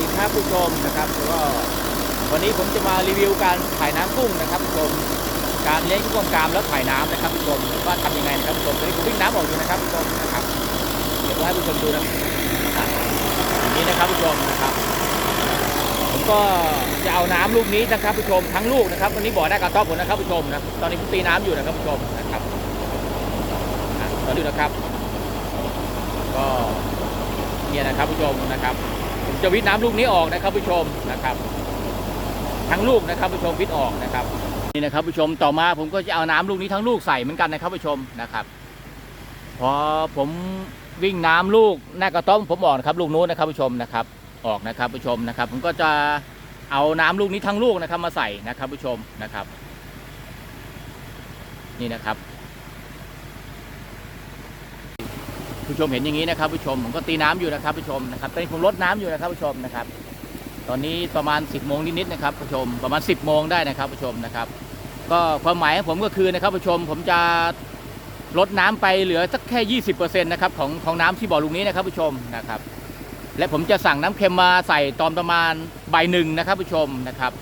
ดีครับผู้ชมนะครับก็วันนี้ผมจะมารีวิวการถ่ายน้ำกุ้งนะครับผู้ชมการเลี้ยงกุ้งกามแล้วถ่ายน้ำนะครับผู้ชมว่าทำยังไงนะครับผู้ชมตอนนี้ผมวิ่งน้ำออกอยู่นะครับผู้ชมนะครับเดี๋ยวผมให้ผู้ชมดูนะอะอย่างนี้นะครับผู้ชมนะครับ ผมก็จะเอาน้ำลูกนี้นะครับผู้ชมทั้งลูกนะครับวันนี้บ่อได้กระต๊อบผมนะครับผู้ชมนะตอนนี้ผมตีน้ำอยู่นะครับผู้ชมนะครับตอนนี้นะครับ ก็เนี่ยนะครับผู้ชมนะครับ ผมจะวิทน้ำลูกนี้ออกนะครับผู้ชมนะครับ ทั้งลูกนะครับผู้ชมวิทออกนะครับนี่นะครับผู้ชมต่อมาผมก็จะเอาน้ำลูกนี้ทั้งลูกใส่เหมือนกันนะครับผู้ชมนะครับ พอผมวิ่งน้ำลูกหน้ากระต้อมผมออกนะครับลูกนู้นนะครับผู้ชมนะครับ ออกนะครับผู้ชมนะครับ ผมก็จะเอาน้ำลูกนี้ทั้งลูกนะครับมาใส่นะครับผู้ชมนะครับ นี่นะครับ ผู้ชมเห็นอย่างนี้นะครับผู้ชมผมก็ตีน้ำอยู่นะครับผู้ชมนะครับตอนนี้ผมลดน้ำอยู่นะครับผู้ชมนะครับ ตอนนี้ประมาณ 10โมงนิดๆนะครับผู้ชมประมาณ 10โมงได้นะครับผู้ชมนะครับ ก็ความหมายของผมก็คือนะครับผู้ชมผมจะลดน้ำไปเหลือสักแค่ 20%นะครับของของน้ำที่บ่อลุงนี้นะครับผู้ชมนะครับ และผมจะสั่งน้ำเค็มมาใส่ตอนประมาณบ่ายหนึ่งนะครับผู้ชมนะครับ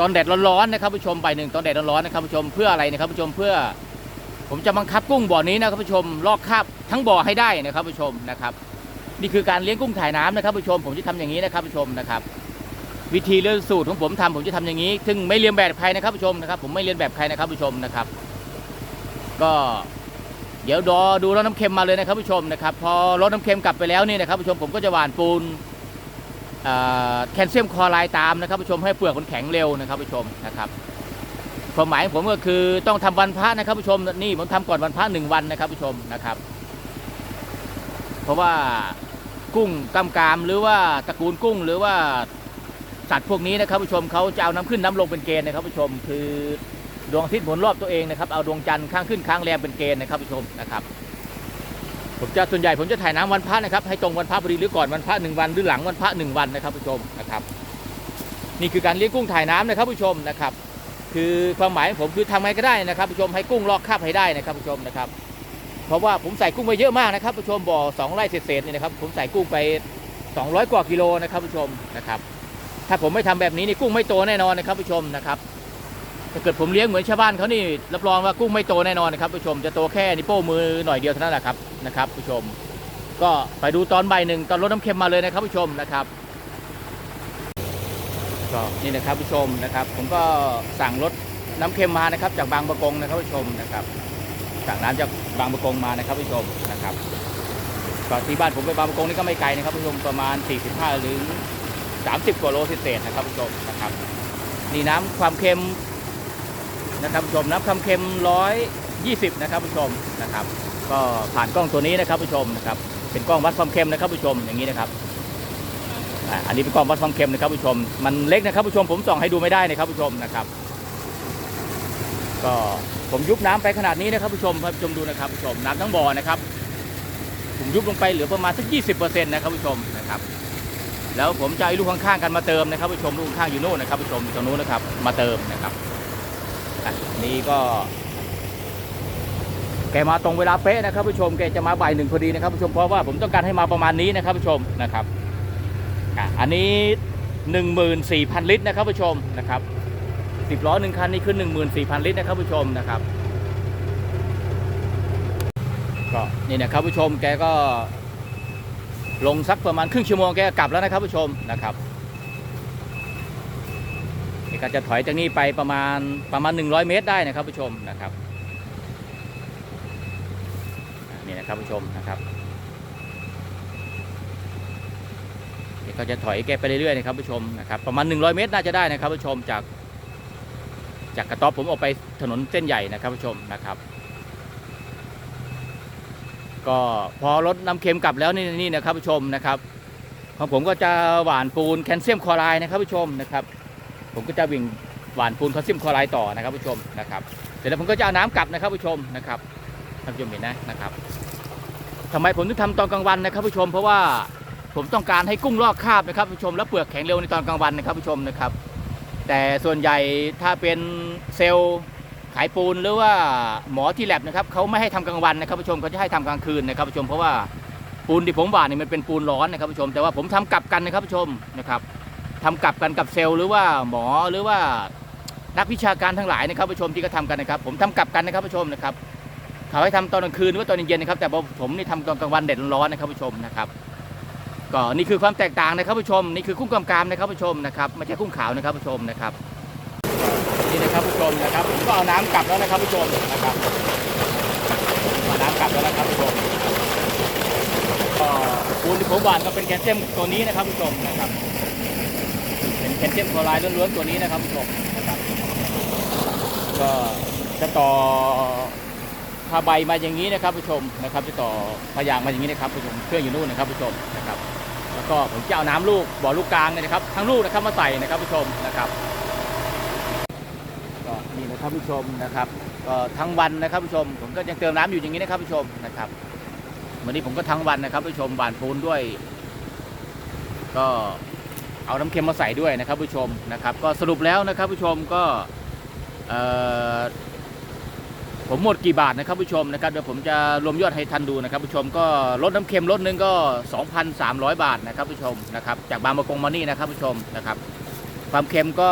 ตอนแดดร้อนๆนะครับผู้ชมบ่ายหนึ่งตอนแดดร้อนๆนะครับผู้ชมเพื่ออะไรนะครับผู้ชมเพื่อ ผมจะบังคับกุ้งบ่อนี้นะครับผู้ชมลอกคราบทั้งบ่อให้ได้นะครับผู้ชมนะครับ นี่คือการเลี้ยงกุ้งถ่ายน้ำนะครับผู้ชม ผมจะทำอย่างนี้นะครับผู้ชมนะครับ วิธีเรื่องสูตรของผมทำผมจะทำอย่างนี้ ซึ่งไม่เรียนแบบใครนะครับผู้ชมนะครับ ผมไม่เรียนแบบใครนะครับผู้ชมนะครับ ก็เดี๋ยวรอดูรถน้ำเค็มมาเลยนะครับผู้ชมนะครับ พอรถน้ำเค็มกลับไปแล้วนี่นะครับผู้ชมผมก็จะหว่านปูนแคลเซียมคลอไรด์ตามนะครับผู้ชมให้เปลือกมันแข็งเร็วนะครับผู้ชมนะครับ ความหมายของผมก็คือต้องทำวันพระนะครับผู้ชมนี่ผมทำก่อนวันพระหนึ่งวันนะครับผู้ชมนะครับ เพราะว่ากุ้งกำกามหรือว่าตระกูลกุ้งหรือว่าสัตว์พวกนี้นะครับผู้ชมเขาจะเอาน้ำขึ้นน้ำลงเป็นเกณฑ์นะครับผู้ชม คือดวงอาทิตย์หมุนรอบตัวเองนะครับเอาดวงจันทร์ข้างขึ้นข้างแรมเป็นเกณฑ์นะครับผู้ชมนะครับ ผมจะส่วนใหญ่ผมจะถ่ายน้ำวันพระนะครับ ให้ตรงวันพระพอดีหรือก่อนวันพระหนึ่งวันหรือหลังวันพระหนึ่งวันนะครับผู้ชมนะครับ นี่คือการเลี้ยงกุ้งถ่ายน้ำนะครับผู้ชมนะครับ คือความหมายของผมคือทำไงก็ได้นะครับผู้ชมให้กุ้งลอกคราบให้ได้นะครับผู้ชมนะครับ เพราะว่าผมใส่กุ้งไปเยอะมากนะครับผู้ชมบ่อสองไร่เศษๆนี่นะครับผมใส่กุ้งไป 200 กว่ากิโลนะครับผู้ชมนะครับ ถ้าผมไม่ทำแบบนี้นี่กุ้งไม่โตแน่นอนนะครับผู้ชมนะครับถ้าเกิดผมเลี้ยงเหมือนชาวบ้านเขานี่รับรองว่ากุ้งไม่โตแน่นอนนะครับผู้ชมจะโตแค่นิ้วโป้งมือหน่อยเดียวเท่านั้นแหละครับนะครับผู้ชม ก็ไปดูตอนใบหนึ่งตอนรดน้ำเค็มมาเลยนะครับผู้ชมนะครับ ก็นี่นะครับผู้ชมนะครับ ผมก็สั่งรถน้ำเค็มมานะครับ จากบางประกงนะครับผู้ชมนะครับสั่งน้ำจากบางประกงมานะครับผู้ชมนะครับก็ที่บ้านผมไปบางประกงนี่ก็ไม่ไกลนะครับผู้ชมประมาณ 45หรือ30กว่าโลเศษนะครับผู้ชมนะครับนี่น้ำความเค็มนะครับผู้ชมน้ำความเค็ม120นะครับผู้ชมนะครับ ก็ผ่านกล้องตัวนี้นะครับผู้ชมนะครับเป็นกล้องวัดความเค็มนะครับผู้ชมอย่างนี้นะครับ อันนี้เป็นกล้องวัดความเค็มนะครับผู้ชม มันเล็กนะครับผู้ชมผมส่องให้ดูไม่ได้นะครับผู้ชมนะครับ ก็ผมยุบน้ำไปขนาดนี้นะครับผู้ชมผู้ชมดูนะครับผู้ชมน้ำทั้งบ่อนะครับ ผมยุบลงไปเหลือประมาณสัก 20%นะครับผู้ชมนะครับ แล้วผมจะไอ้ลูกข้างๆกันมาเติมนะครับผู้ชมลูกข้างอยู่โน่นนะครับผู้ชมอยู่ตรงนู้นนะครับ มาเติมนะครับอนี่ก็แกมาตรงเวลาเป๊ะนะครับผู้ชมแกจะมาบ่ายหนึ่งพอดีนะครับผู้ชมเพราะว่าผมต้องการให้มาประมาณนี้นะครับผู้ชมนะครับ อันนี้ 14,000 ลิตรนะครับผู้ชมนะครับสิบล้อหนึ่งคันนี่คือ14,000 ลิตรนะครับผู้ชมนะครับก็นี่นะครับผู้ชมแกก็ลงสักประมาณครึ่งชั่วโมงแกกลับแล้วนะครับผู้ชมนะครับนี่ก็จะถอยจากนี้ไปประมาณประมาณ 100 เมตรได้นะครับผู้ชมนะครับนี่นะครับผู้ชมนะครับ เดี๋ยว ก็จะถอยแกไปเรื่อยๆนะครับผู้ชมนะครับประมาณ 100 เมตรน่าจะได้นะครับผู้ชมจาก จากกระต๊อบผมออกไปถนนเส้นใหญ่นะครับผู้ชมนะครับ ก็พอรถน้ำเค็มกลับแล้วนี่นี่นะครับผู้ชมนะครับของผมก็จะหว่านปูนแคลเซียมคลอไรด์นะครับผู้ชมนะครับ ผมก็จะวิ่งหว่านปูนแคลเซียมคลอไรด์ต่อนะครับผู้ชมนะครับเสร็จแล้วผมก็จะเอาน้ำกลับนะครับผู้ชมนะครับท่านผู้ชมเห็นนะนะครับทำไมผมถึงทำตอนกลางวันนะครับผู้ชมเพราะว่า ผมต้องการให้กุ้งลอกคราบนะครับผู้ชมแล้วเปลือกแข็งเร็วในตอนกลางวันนะครับผู้ชมนะครับ แต่ส่วนใหญ่ถ้าเป็นเซลล์ขายปูนหรือว่าหมอที่แลบนะครับเขาไม่ให้ทำกลางวันนะครับผู้ชมเขาจะให้ทำกลางคืนนะครับผู้ชมเพราะว่าปูนที่ผมหว่านนี่มันเป็นปูนร้อนนะครับผู้ชม แต่ว่าผมทำกลับกันนะครับผู้ชมนะครับทำกลับกันกับเซลล์หรือว่าหมอหรือว่านักวิชาการทั้งหลายนะครับผู้ชมที่ก็ทำกันนะครับ ผมทำกลับกันนะครับผู้ชมนะครับเขาให้ทำตอนกลางคืนหรือว่าตอนเย็นๆนะครับแต่ผมนี่ทำตอนกลางวันเด็ดร้อนนะครับผู้ชมนะครับ ก็นี่คือความแตกต่างนะครับผู้ชมนี่คือกุ้งกำกามนะครับผู้ชมนะครับไม่ใช่กุ้งขาวนะครับผู้ชมนะครับนี่นะครับผู้ชมนะครับผมก็เอาน้ำกลับแล้วนะครับผู้ชมนะครับเอาน้ำกลับแล้วนะครับผู้ชมก็ปูนที่ผมหวานก็เป็นแคลเซียมตัวนี้นะครับผู้ชมนะครับ เป็นแคลเซียมคลอไรด์ล้วนๆตัวนี้นะครับผู้ชมนะครับก็จะต่อผ้าใบมาอย่างนี้นะครับผู้ชมนะครับ จะต่อพยางมาอย่างนี้นะครับผู้ชมเครื่องอยู่นู่นนะครับผู้ชมนะครับ แล้วก็ผมจะเอาน้ำลูกบ่อลูกกลางเนี่ยนะครับทั้งลูกนะครับมาใส่นะครับผู้ชมนะครับก็นี่นะครับผู้ชมนะครับก็ทั้งวันนะครับผู้ชม ผมก็ยังเติมน้ำอยู่อย่างนี้นะครับผู้ชมนะครับวันนี้ผมก็ทั้งวันนะครับผู้ชมบานปูนด้วย ก็เอาน้ำเค็มมาใส่ด้วยนะครับผู้ชมนะครับ ก็สรุปแล้วนะครับผู้ชมก็เอ่อ ผมหมดกี่บาทนะครับผู้ชมนะครับเดี๋ยวผมจะรวมยอดให้ทันดูนะครับผู้ชมก็ลดน้ำเค็มลดหนึงก็ 2,300 บาทนะครับผู้ชมนะครับจากบางประกงมานี่นะครับผู้ชมนะครับ ความเค็มก็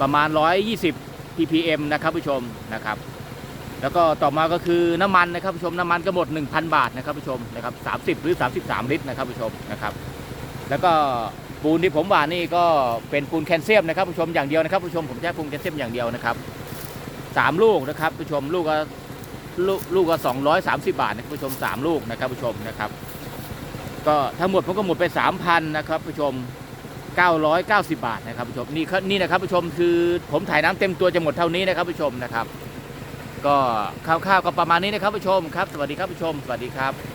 ประมาณ 120 ppm นะครับผู้ชมนะครับ แล้วก็ต่อมาก็คือน้ำมันนะครับผู้ชมน้ำมันก็หมด 1,000 บาทนะครับผู้ชมนะครับ30 หรือ 33 ลิตรนะครับผู้ชมนะครับ แล้วก็ปูนที่ผมหวานนี่ก็เป็นปูนแคลเซียมนะครับผู้ชมอย่างเดียวนะครับผู้ชมผมใช้ปูนแคลเซียมอย่างเดียวนะครับ สามลูกนะครับผู้ชมลูกก็ลูกลูกก็230บาทนะผู้ชมสามลูกนะครับผู้ชมนะครับ ก็ทั้งหมดผมก็หมดไปสามพันนะครับผู้ชมเก้าร้อยเก้าสิบาทนะครับผู้ชมนี่นี่นะครับผู้ชมคือผมถ่ายน้ำเต็มตัวจะหมดเท่านี้นะครับผู้ชมนะครับ ก็คร่าวๆก็ประมาณนี้นะครับผู้ชมครับ สวัสดีครับผู้ชม สวัสดีครับ